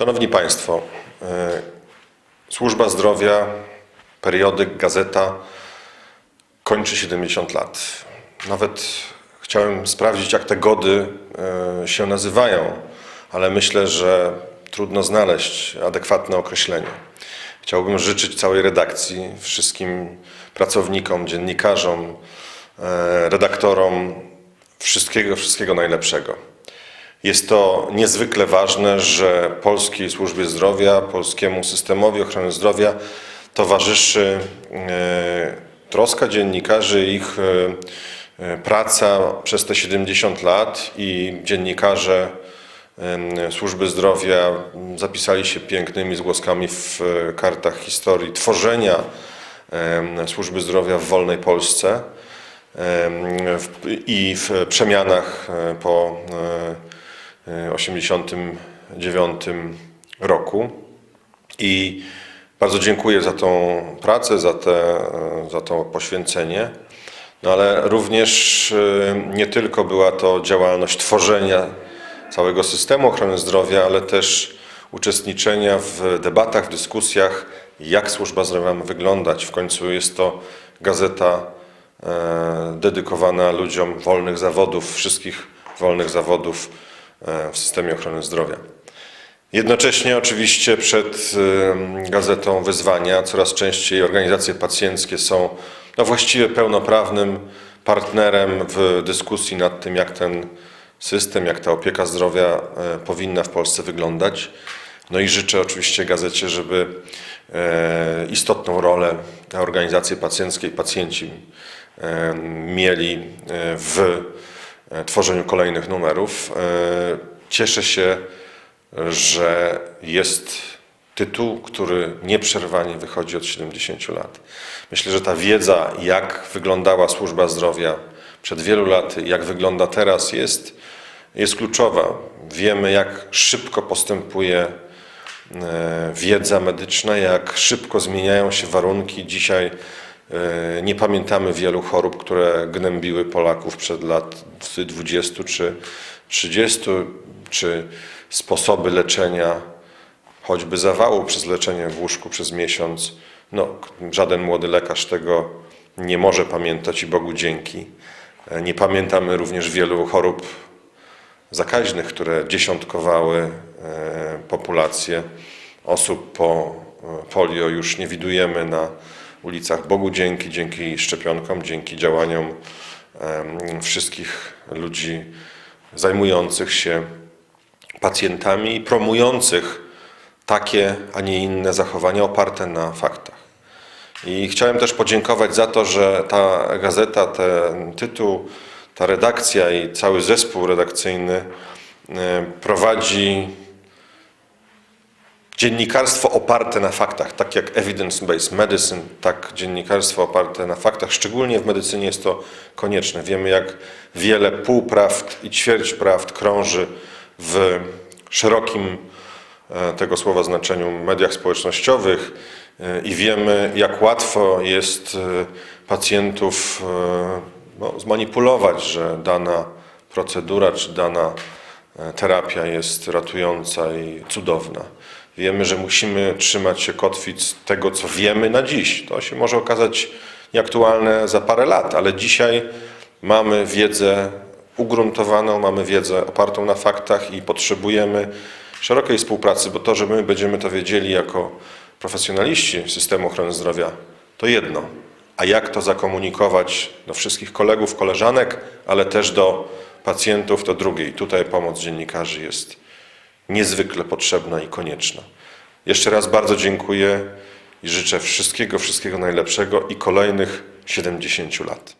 Szanowni Państwo, e, służba zdrowia, periodyk, gazeta kończy 70 lat. Nawet chciałem sprawdzić, jak te gody e, się nazywają, ale myślę, że trudno znaleźć adekwatne określenie. Chciałbym życzyć całej redakcji, wszystkim pracownikom, dziennikarzom, e, redaktorom wszystkiego, wszystkiego najlepszego. Jest to niezwykle ważne, że polskiej służbie zdrowia, polskiemu systemowi ochrony zdrowia towarzyszy e, troska dziennikarzy, ich e, e, praca przez te 70 lat i dziennikarze służby zdrowia zapisali się pięknymi zgłoskami w kartach historii tworzenia służby zdrowia w wolnej Polsce i w przemianach po 89 roku. I bardzo dziękuję za tą pracę, za, te, za to poświęcenie. No ale również e, nie tylko była to działalność tworzenia całego systemu ochrony zdrowia, ale też uczestniczenia w debatach, w dyskusjach, jak służba zdrowia ma wyglądać. W końcu jest to gazeta e, dedykowana ludziom wolnych zawodów, wszystkich wolnych zawodów e, w systemie ochrony zdrowia. Jednocześnie oczywiście przed gazetą wyzwania coraz częściej organizacje pacjenckie są no, właściwie pełnoprawnym partnerem w dyskusji nad tym, jak ten system, jak ta opieka zdrowia e, powinna w Polsce wyglądać. No i życzę oczywiście gazecie, żeby e, istotną rolę organizacje pacjenckie i pacjenci e, mieli e, w e, tworzeniu kolejnych numerów. E, Cieszę się, że jest tytuł, który nieprzerwanie wychodzi od 70 lat. Myślę, że ta wiedza, jak wyglądała służba zdrowia przed wielu laty, jak wygląda teraz, jest, jest kluczowa. Wiemy, jak szybko postępuje e, wiedza medyczna, jak szybko zmieniają się warunki. Dzisiaj e, nie pamiętamy wielu chorób, które gnębiły Polaków przed lat 20 czy 30, czy sposoby leczenia choćby zawału przez leczenie w łóżku przez miesiąc. No, żaden młody lekarz tego nie może pamiętać i Bogu dzięki. E, Nie pamiętamy również wielu chorób zakaźnych, które dziesiątkowały e, populację osób po e, polio. Już nie widujemy na ulicach Bogu dzięki, dzięki szczepionkom, dzięki działaniom wszystkich ludzi zajmujących się pacjentami i promujących takie, a nie inne zachowania oparte na faktach. I chciałem też podziękować za to, że ta gazeta, ten tytuł, ta redakcja i cały zespół redakcyjny prowadzi dziennikarstwo oparte na faktach, tak jak evidence-based medicine, tak dziennikarstwo oparte na faktach. Szczególnie w medycynie jest to konieczne. Wiemy, jak wiele półprawd i ćwierćprawd krąży w szerokim e, tego słowa znaczeniu mediach społecznościowych e, i wiemy, jak łatwo jest e, pacjentów no, zmanipulować, że dana procedura czy dana terapia jest ratująca i cudowna. Wiemy, że musimy trzymać się kotwic tego, co wiemy na dziś. To się może okazać nieaktualne za parę lat, ale dzisiaj mamy wiedzę ugruntowaną, mamy wiedzę opartą na faktach i potrzebujemy szerokiej współpracy, bo to, że my będziemy to wiedzieli jako profesjonaliści systemu ochrony zdrowia, to jedno. A jak to zakomunikować do wszystkich kolegów, koleżanek, ale też do pacjentów, to drugie. I tutaj pomoc dziennikarzy jest niezwykle potrzebna i konieczna. Jeszcze raz bardzo dziękuję i życzę wszystkiego, wszystkiego najlepszego i kolejnych 70 lat.